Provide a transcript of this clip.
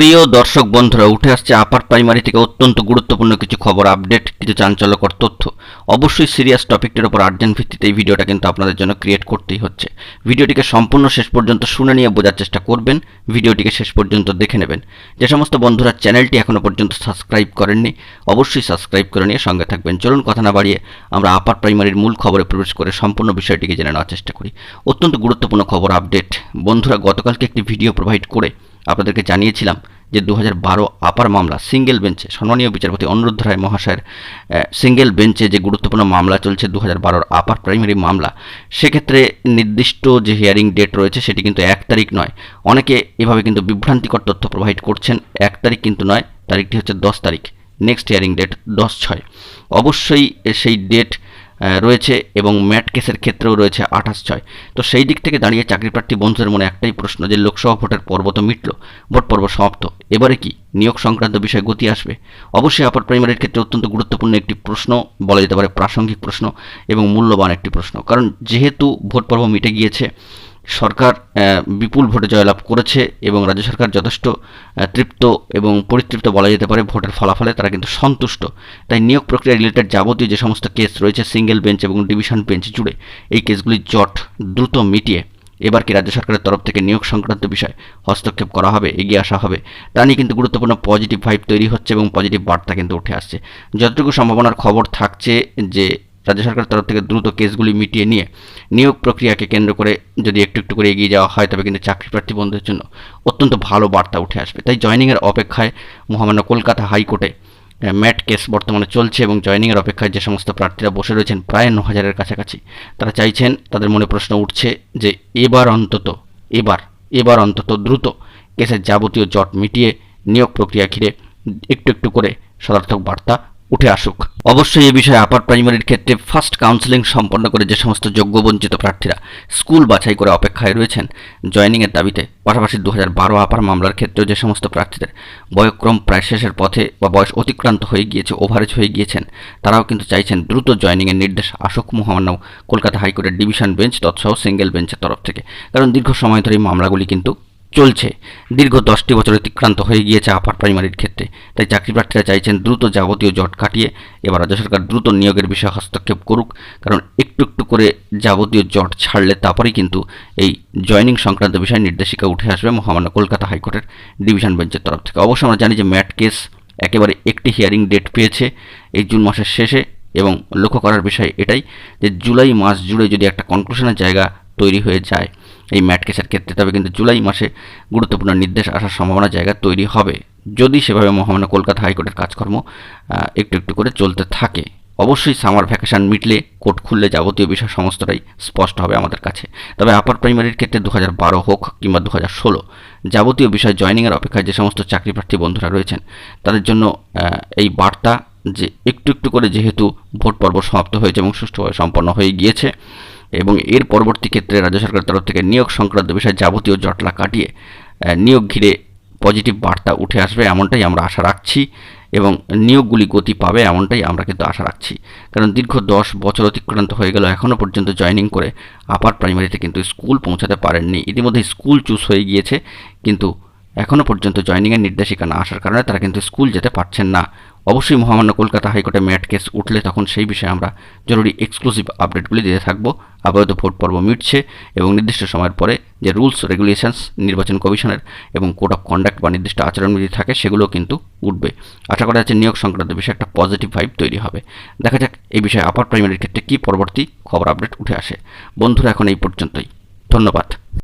প্রিয় দর্শক বন্ধুরা, উঠে আসছে আপার প্রাইমারি থেকে অত্যন্ত গুরুত্বপূর্ণ কিছু খবর আপডেট কিছু চাঞ্চল্যকর তথ্য। অবশ্যই সিরিয়াস টপিকটির ওপর আর্জেন্ট ভিত্তিতে এই ভিডিওটা কিন্তু আপনাদের জন্য ক্রিয়েট করতেই হচ্ছে। ভিডিওটিকে সম্পূর্ণ শেষ পর্যন্ত শুনে নিয়ে বোঝার চেষ্টা করবেন, ভিডিওটিকে শেষ পর্যন্ত দেখে নেবেন। যে সমস্ত বন্ধুরা চ্যানেলটি এখনও পর্যন্ত সাবস্ক্রাইব করেননি, অবশ্যই সাবস্ক্রাইব করে নিয়ে সঙ্গে থাকবেন। চলুন কথা না বাড়িয়ে আমরা আপার প্রাইমারির মূল খবরে প্রবেশ করে সম্পূর্ণ বিষয়টিকে জেনে নেওয়ার চেষ্টা করি। অত্যন্ত গুরুত্বপূর্ণ খবর আপডেট বন্ধুরা, গতকালকে একটি ভিডিও প্রোভাইড করে আপনাদেরকে জানিয়েছিলাম যে দু হাজার বারো আপার মামলা সিঙ্গেল বেঞ্চে সম্মানীয় বিচারপতি অনুরুদ্ধ রায় মহাশয়ের সিঙ্গেল বেঞ্চে যে গুরুত্বপূর্ণ মামলা চলছে দু হাজার আপার প্রাইমারি মামলা, সেক্ষেত্রে নির্দিষ্ট যে হিয়ারিং ডেট রয়েছে সেটি কিন্তু এক তারিখ নয়। অনেকে এভাবে কিন্তু বিভ্রান্তিকর তথ্য প্রোভাইড করছেন, এক তারিখ কিন্তু নয়, তারিখটি হচ্ছে দশ তারিখ, নেক্সট হিয়ারিং ডেট দশ ছয়। অবশ্যই সেই ডেট রয়েছে এবং ম্যাট কেসের ক্ষেত্রেও রয়েছে আঠাশ ছয়। তো সেই দিক থেকে দাঁড়িয়ে চাকরি প্রার্থী বন্ধুদের মনে একটাই প্রশ্ন যে লোকসভা ভোটের পর্ব তো মিটল, ভোট পর্ব সমাপ্ত। এবারে কি নিয়োগ সংক্রান্ত বিষয়ে গতি আসবে? অবশ্যই আপার প্রাইমারির ক্ষেত্রে অত্যন্ত গুরুত্বপূর্ণ একটি প্রশ্ন, বলা যেতে পারে প্রাসঙ্গিক প্রশ্ন এবং মূল্যবান একটি প্রশ্ন। কারণ যেহেতু ভোট পর্ব মিটে গিয়েছে সরকার বিপুল ভোটে জয়লাভ করেছে এবং রাজ্য সরকার যথেষ্ট তৃপ্ত এবং পরিতৃপ্ত বলা যেতে পারে ভোটের ফলাফলে। তারা কিন্তু সন্তুষ্ট। তাই নিয়োগ প্রক্রিয়া রিলেটেড যাবতীয় যে সমস্ত কেস রয়েছে সিঙ্গেল বেঞ্চ এবং ডিভিশন বেঞ্চ জুড়ে এই কেসগুলির জট দ্রুত মিটিয়ে এবার কি রাজ্য সরকারের তরফ থেকে নিয়োগ সংক্রান্ত বিষয় হস্তক্ষেপ করা হবে, এগিয়ে আসা হবে, তা নিয়ে কিন্তু গুরুত্বপূর্ণ পজিটিভ ভাইব তৈরি হচ্ছে এবং পজিটিভ বার্তা কিন্তু উঠে আসছে। যতটুকু সম্ভাবনার খবর থাকছে যে রাজ্য সরকারের তরফ থেকে দ্রুত কেসগুলি মিটিয়ে নিয়ে নিয়োগ প্রক্রিয়াকে কেন্দ্র করে যদি একটু একটু করে এগিয়ে যাওয়া হয়, তবে কিন্তু চাকরি প্রার্থী বন্ধুদের জন্য অত্যন্ত ভালো বার্তা উঠে আসবে। তাই জয়নিংয়ের অপেক্ষায় মহামান্য কলকাতা হাইকোর্টে ম্যাট কেস বর্তমানে চলছে এবং জয়নিংয়ের অপেক্ষায় যে সমস্ত প্রার্থীরা বসে রয়েছেন প্রায় ন হাজারের কাছাকাছি, তারা চাইছেন, তাদের মনে প্রশ্ন উঠছে যে এবার অন্তত, এবার এবার অন্তত দ্রুত কেসের যাবতীয় জট মিটিয়ে নিয়োগ প্রক্রিয়া ঘিরে একটু একটু করে সদার্থক বার্তা উঠে আসুক। অবশ্যই এ বিষয়ে আপার প্রাইমারির ক্ষেত্রে ফার্স্ট কাউন্সেলিং সম্পন্ন করে যে সমস্ত যোগ্য বঞ্চিত প্রার্থীরা স্কুল বাছাই করে অপেক্ষায় রয়েছেন, জয়নিংয়ের দাবিতে, পাশাপাশি দু হাজার বারো আপার মামলার ক্ষেত্রেও যে সমস্ত প্রার্থীদের বয়ক্রম প্রায় শেষের পথে বা বয়স অতিক্রান্ত হয়ে গিয়েছে ওভারেজ হয়ে গিয়েছেন, তারাও কিন্তু চাইছেন দ্রুত জয়নিংয়ের নির্দেশ আসুক মহামান্য কলকাতা হাইকোর্টের ডিভিশন বেঞ্চ তৎসহ সিঙ্গেল বেঞ্চের তরফ থেকে। কারণ দীর্ঘ সময় ধরে এই মামলাগুলি কিন্তু চলছে। দীর্ঘ দশটি বছর অতিক্রান্ত হয়ে গিয়েছে আপার প্রাইমারির ক্ষেত্রে। তাই চাকরি প্রার্থীরা চাইছেন দ্রুত যাবতীয় জট কাটিয়ে এবার রাজ্য সরকার দ্রুত নিয়োগের বিষয়ে হস্তক্ষেপ করুক, কারণ একটু একটু করে যাবতীয় জট ছাড়লে তারপরেই কিন্তু এই জয়নিং সংক্রান্ত বিষয়ে নির্দেশিকা উঠে আসবে মহামান্য কলকাতা হাইকোর্টের ডিভিশন বেঞ্চের তরফ থেকে। অবশ্য আমরা জানি যে ম্যাট কেস একেবারে একটি হিয়ারিং ডেট পেয়েছে এই জুন মাসের শেষে এবং লক্ষ্য করার বিষয় এটাই যে জুলাই মাস জুড়ে যদি একটা কনক্লুশনের জায়গা তৈরি হয়ে যায় এই ম্যাট কেসের ক্ষেত্রে, তবে কিন্তু জুলাই মাসে গুরুত্বপূর্ণ নির্দেশ আসার সম্ভাবনা জায়গা তৈরি হবে। যদি সেভাবে মহামান্য কলকাতা হাইকোর্টের কাজকর্ম একটু একটু করে চলতে থাকে, অবশ্যই সামার ভ্যাকেশন মিটলে কোর্ট খুললে যাবতীয় বিষয় সমস্তটাই স্পষ্ট হবে আমাদের কাছে। তবে আপার প্রাইমারির ক্ষেত্রে দু বারো হোক কিংবা দু ষোলো, যাবতীয় বিষয় জয়নিংয়ের অপেক্ষায় যে সমস্ত চাকরি প্রার্থী বন্ধুরা রয়েছেন, তাদের জন্য এই বার্তা যে একটু একটু করে যেহেতু ভোট পর্ব সমাপ্ত হয়েছে এবং সুষ্ঠুভাবে সম্পন্ন হয়ে গিয়েছে এবং এর পরবর্তী ক্ষেত্রে রাজ্য সরকারের তরফ থেকে নিয়োগ সংক্রান্ত বিষয়ে যাবতীয় জটলা কাটিয়ে নিয়োগ ঘিরে পজিটিভ বার্তা উঠে আসবে এমনটাই আমরা আশা রাখছি এবং নিয়োগগুলি গতি পাবে এমনটাই আমরা কিন্তু আশা রাখছি। কারণ দীর্ঘ দশ বছর অতিক্রান্ত হয়ে গেল এখনও পর্যন্ত জয়নিং করে আপার প্রাইমারিতে কিন্তু স্কুল পৌঁছাতে পারেননি। ইতিমধ্যে স্কুল চুজ হয়ে গিয়েছে, কিন্তু এখনও পর্যন্ত জয়নিংয়ের নির্দেশিকা না আসার কারণে তারা কিন্তু স্কুল যেতে পারছেন না। অবশ্যই মহামান্য কলকাতা হাইকোর্টে ম্যাট কেস উঠলে তখন সেই বিষয়ে আমরা জরুরি এক্সক্লুসিভ আপডেটগুলি দিতে থাকব। আপাতত ভোট পর্ব মিটছে এবং নির্দিষ্ট সময়ের পরে যে রুলস রেগুলেশনস নির্বাচন কমিশনের এবং কোড অফ কন্ডাক্ট বা নির্দিষ্ট আচরণবিধি থাকে সেগুলো কিন্তু উঠবে। আশা করা যাচ্ছে নিয়োগ সংক্রান্ত বিষয়ে একটা পজিটিভ ভাইব তৈরি হবে। দেখা যাক এই বিষয়ে আপার প্রাইমারির ক্ষেত্রে কী পরবর্তী খবর আপডেট উঠে আসে। বন্ধুরা, এখন এই পর্যন্তই। ধন্যবাদ।